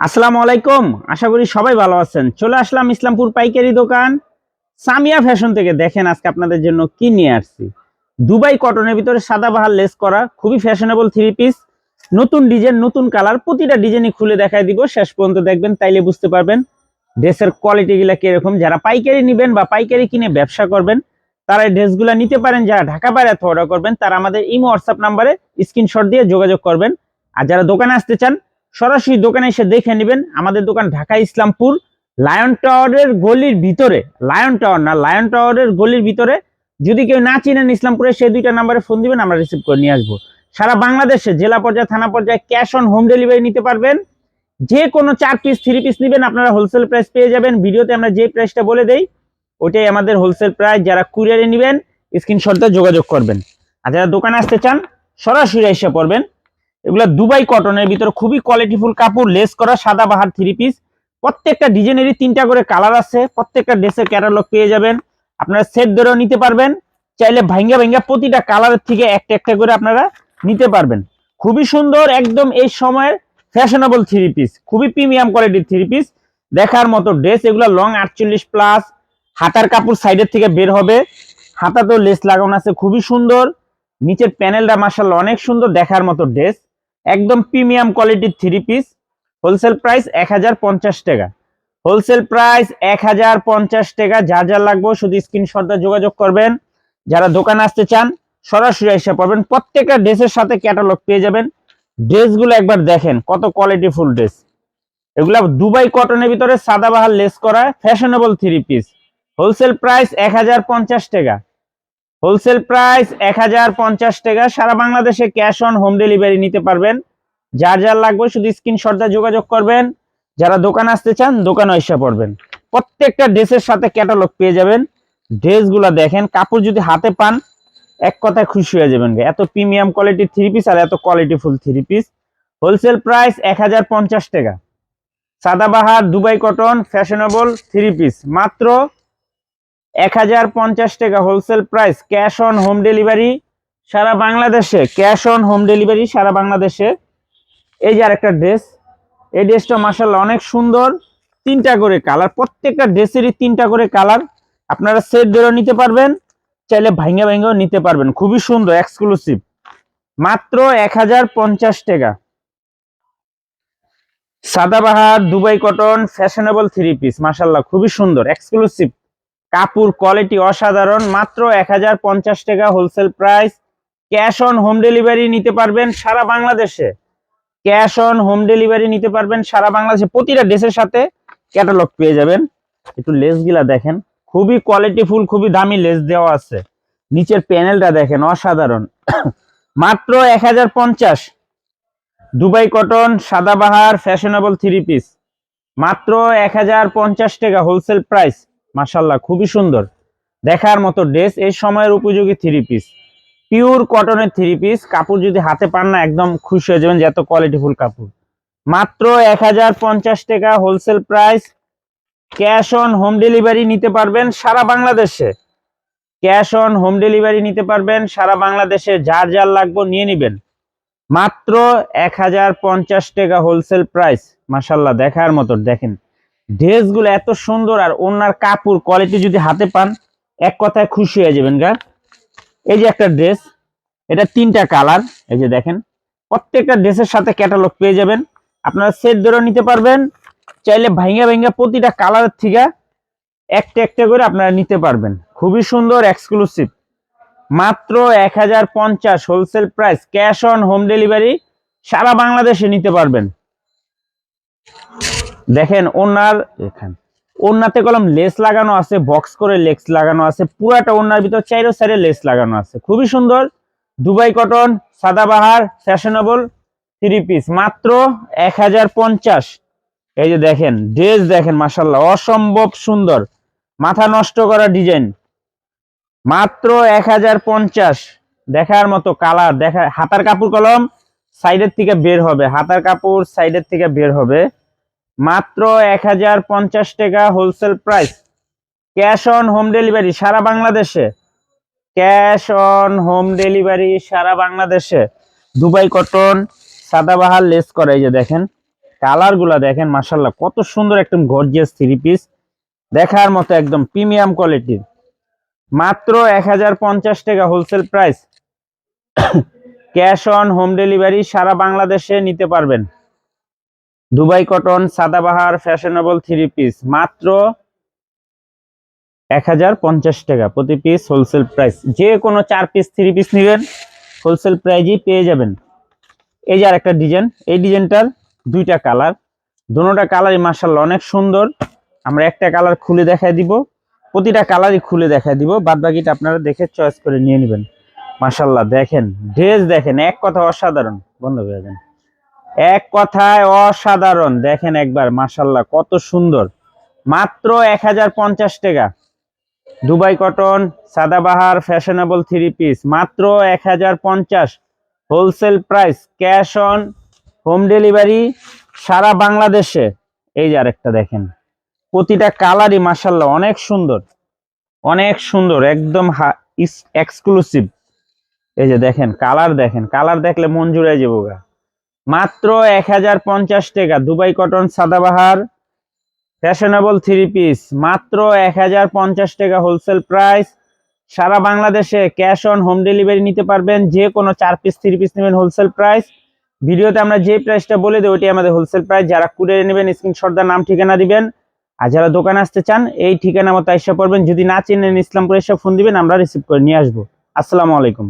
আসসালামু আলাইকুম। আশা করি সবাই ভালো আছেন। চলে আসলাম ইসলামপুর পাইকারি দোকান। সামিয়া ফ্যাশন থেকে দেখেন আজকে আপনাদের জন্য কি নিয়ে আসছি। দুবাই কটনের ভিতরে সাদা বাহার লেস করা, খুবই ফ্যাশনেবল থ্রি পিস নতুন ডিজাইন, নতুন কালার, প্রতিটা ডিজাইনই খুলে দেখায় দিব। শেষ পর্যন্ত দেখবেন, তাইলে বুঝতে পারবেন ড্রেসের কোয়ালিটিগুলো কীরকম। যারা পাইকারি নেবেন বা পাইকারি কিনে ব্যবসা করবেন, তারা এই ড্রেসগুলো নিতে পারেন। যারা ঢাকা বাইরে অর্ডার করবেন, তারা আমাদের ইমো, হোয়াটসঅ্যাপ নাম্বারে স্ক্রিনশট দিয়ে যোগাযোগ করবেন। আর যারা দোকানে আসতে চান সরাসরি দোকানে এসে দেখে নেবেন আমাদের দোকান ঢাকা ইসলামপুর লায়ন টাওয়ারের গলির ভিতরে, লায়ন টাওয়ার না, লায়ন টাওয়ারের গলির ভিতরে। যদি কেউ না চিনেন ইসলামপুরে, সেই দুইটা নাম্বারে ফোন দিবেন, আমরা রিসিভ করে নিয়ে আসব। সারা বাংলাদেশে, জেলা পর্যায়ে, থানা পর্যায়ে ক্যাশ অন হোম ডেলিভারি নিতে পারবেন। যে কোনো চার পিস থ্রি পিস নেবেন, আপনারা হোলসেল প্রাইস পেয়ে যাবেন। ভিডিওতে আমরা যে প্রাইসটা বলে দেই, ওটাই আমাদের হোলসেল প্রাইস যারা কুরিয়ারে নেবেন স্ক্রিনশটে যোগাযোগ করবেন। আর যারা দোকানে আসতে চান, সরাসরি এসে পড়বেন। এগুলো দুবাই কটনের ভিতরে খুবই কোয়ালিটিফুল কাপড় লেস করা, সাদা বাহার থ্রি পিস প্রত্যেকটা ডিজাইনেরই তিনটা করে কালার আছে, প্রত্যেকটা ড্রেসের ক্যাটালগ পেয়ে যাবেন। আপনারা সেট ধরেও নিতে পারবেন, চাইলে ভাঙ্গা ভাঙ্গা প্রতিটা কালারের থেকে একটা একটা করে আপনারা নিতে পারবেন। খুবই সুন্দর, একদম এই সময়ের ফ্যাশনেবল থ্রি পিস খুবই প্রিমিয়াম কোয়ালিটির থ্রি পিস দেখার মতো ড্রেস এগুলো লং আটচল্লিশ প্লাস হাতার কাপড় সাইডের থেকে বের হবে। হাতাতেও লেস লাগানো আছে, খুবই সুন্দর। নিচের প্যানেলটা মার্শাল অনেক সুন্দর, দেখার মতো ড্রেস একদম প্রিমিয়াম কোয়ালিটির থ্রি পিস হোলসেল প্রাইস এক হাজার পঞ্চাশ টাকা। হোলসেল প্রাইস এক হাজার পঞ্চাশ টাকা, যা যা লাগবে শুধু স্ক্রিনশটটা যোগাযোগ করবেন। যারা দোকানে আসতে চান, সরাসরি এসে পাবেন প্রত্যেকটা ড্রেসের সাথে ক্যাটালগ পেয়ে যাবেন। ড্রেসগুলো একবার দেখেন, কত কোয়ালিটি ফুল ড্রেস এগুলা দুবাই কটনের ভিতরে সাদাবাহার লেস করা fashionable three piece wholesale price এক হাজার পঞ্চাশ টাকা। হোলসেল প্রাইস এক হাজার পঞ্চাশ টাকা। সারা বাংলাদেশে ক্যাশ অন হোম ডেলিভারি নিতে পারবেন। যার যার লাগবে শুধু স্ক্রিনশটটা যোগাযোগ করবেন। যারা দোকানে আসতে চান, দোকানে এসে পড়বেন। প্রত্যেকটা ড্রেসের সাথে ক্যাটালগ পেয়ে যাবেন। ড্রেসগুলা দেখেন, কাপড় যদি হাতে পান, এক কথায় খুশি হয়ে যাবেন এত প্রিমিয়াম কোয়ালিটি থ্রি পিস আর এত quality full three piece wholesale price এক হাজার পঞ্চাশ টাকা। Sadabahar Dubai cotton fashionable three piece মাত্র এক পঞ্চাশ টাকা wholesale price cash on home delivery সারা বাংলাদেশে ক্যাশ অন হোম ডেলিভারি সারা বাংলাদেশে। এই যে আরেকটা ড্রেস এই ড্রেসটা মাসাল্লাহ অনেক সুন্দর, তিনটা করে কালার প্রত্যেকটা ড্রেসেরই তিনটা করে কালার আপনারা সেট ধরেও নিতে পারবেন, চাইলে ভাঙ্গা ভাঙ্গাও নিতে পারবেন। খুবই সুন্দর এক্সক্লুসিভ মাত্র এক হাজার পঞ্চাশ টাকা। Sadabahar Dubai cotton fashionable three piece মাসাল্লাহ খুবই সুন্দর এক্সক্লুসিভ কাপড় কোয়ালিটি অসাধারণ, মাত্র এক হাজার পঞ্চাশ টাকা wholesale price cash on home delivery নিতে পারবেন সারা বাংলাদেশে। ক্যাশ অন হোম ডেলিভারি নিতে পারবেন সারা বাংলাদেশে। প্রতিটা ড্রেসের সাথে ক্যাটালগ পেয়ে যাবেন। একটু লেসগুলা দেখেন। খুবই কোয়ালিটিফুল খুবই দামি লেস দেওয়া আছে। নিচের প্যানেলটা দেখেন, অসাধারণ। মাত্র এক হাজার পঞ্চাশ। Dubai cotton Sadabahar fashionable three piece মাত্র এক হাজার পঞ্চাশ টাকা হোলসেল প্রাইস মাসাল্লাহ খুবই সুন্দর। দেখার মতো ড্রেস, এই সময়ের উপযোগী থ্রি পিস পিওর কটনের থ্রি পিস কাপড় যদি হাতে পান না, একদম খুশি হয়ে যাবেন যে এত কোয়ালিটিফুল কাপড়। মাত্র এক হাজার পঞ্চাশ টাকা wholesale price cash on home delivery নিতে পারবেন সারা বাংলাদেশে। ক্যাশ অন হোম ডেলিভারি নিতে পারবেন সারা বাংলাদেশে, যার যার লাগবে নিয়ে নেবেন। মাত্র এক হাজার পঞ্চাশ টাকা হোলসেল প্রাইস মাসাল্লাহ দেখার মতো, দেখেন। ড্রেসগুলো এত সুন্দর আর ওনার কাপড় কোয়ালিটি যদি হাতে পান, এক কথায় খুশি হয়ে যাবেন গা এই যে একটা ড্রেস, এটা তিনটা কালার, এই যে দেখেন। প্রত্যেকটা ড্রেসের সাথে ক্যাটালগ পেয়ে যাবেন। আপনারা সেট ধরেও নিতে পারবেন, চাইলে ভাইঙ্গা ভাইঙ্গা প্রতিটা কালারের থেকে একটা একটা করে আপনারা নিতে পারবেন। খুবই সুন্দর এক্সক্লুসিভ মাত্র এক হাজার পঞ্চাশ wholesale price cash on home delivery সারা বাংলাদেশে নিতে পারবেন। দেখেন ওনার এখানে। ওনাতে কলম লেস লাগানো আছে বক্স করে লেস লাগানো আছে পুরাটা ওনার ভিতর চাইরো সাইডে লেস লাগানো আছে। খুবই সুন্দর Dubai cotton Sadabahar fashionable three piece মাত্র এক হাজার পঞ্চাশ। এই যে দেখেন ড্রেস দেখেন মাসাল্লাহ অসম্ভব সুন্দর মাথা নষ্ট করা ডিজাইন মাত্র এক হাজার পঞ্চাশ দেখার মতো কালার দেখা হাতার কাপড় কলম সাইডের থেকে বের হবে হাতার কাপড় সাইডের থেকে বের হবে। মাত্র এক হাজার পঞ্চাশ টাকা wholesale price cash on home delivery সারা বাংলাদেশে। ক্যাশ অন হোম ডেলিভারি সারা বাংলাদেশে। দুবাই কটন, সাদাবাহার লেস করা, এই যে দেখেন কালারগুলা দেখেন মাসাল্লাহ কত সুন্দর একদম গর্জিয়াস থ্রি পিস দেখার মতো একদম প্রিমিয়াম কোয়ালিটির মাত্র এক হাজার পঞ্চাশ টাকা wholesale price cash on home delivery সারা বাংলাদেশে নিতে পারবেন। Dubai cotton, Sadabahar, fashionable three piece. মাত্র এক হাজার পঞ্চাশ টাকা প্রতি পিস হোলসেল প্রাইস। যে কোনো চার পিস, থ্রি পিস নেবেন, হোলসেল প্রাইজই পেয়ে যাবেন। এই যে আর একটা ডিজাইন, এই ডিজাইনটার দুইটা কালার। দুটোটা কালারই মার্শাল্লাহ অনেক সুন্দর। আমরা একটা কালার খুলে দেখাই দিব, প্রতিটা কালারই খুলে দেখাই দিব। বাদ বাকিটা আপনারা দেখে চয়েস করে নিয়ে নেবেন। মার্শাল্লাহ দেখেন, ড্রেস দেখেন, এক কথা অসাধারণ। বন্ধ হয়ে দেন। এক কথায় অসাধারণ। দেখেন একবার মার্শাল্লাহ কত সুন্দর। মাত্র এক হাজার পঞ্চাশ টাকা। Dubai cotton, Sadabahar, fashionable three piece মাত্র এক হাজার পঞ্চাশ। Wholesale price, cash on, home delivery, সারা বাংলাদেশে। এই যে আরেকটা দেখেন, প্রতিটা কালারই মাসাল্লাহ অনেক সুন্দর। অনেক সুন্দর, একদম এক্সক্লুসিভ এই যে দেখেন, কালার দেখেন, কালার দেখলে মন জুড়ে যাব গা। মাত্র এক হাজার পঞ্চাশ টাকা। Dubai cotton Sadabahar fashionable three piece মাত্র এক হাজার পঞ্চাশ টাকা হোলসেল প্রাইস সারা বাংলাদেশে ক্যাশ অন হোম ডেলিভারি নিতে পারবেন, যে কোনো চার পিস থ্রি পিস নেবেন হোলসেল প্রাইস ভিডিওতে আমরা যে প্রাইসটা বলে দিই ওইটি আমাদের হোলসেল প্রাইস যারা কুরিয়ারে নেবেন স্ক্রিনশটদার নাম, ঠিকানা দিবেন। আর যারা দোকানে আসতে চান, এই ঠিকানা মতো এসে পড়বেন। যদি না চেনেন, ইসলামপুর এসে ফোন দিবেন, আমরা রিসিভ করে নিয়ে আসব। আসসালামু আলাইকুম।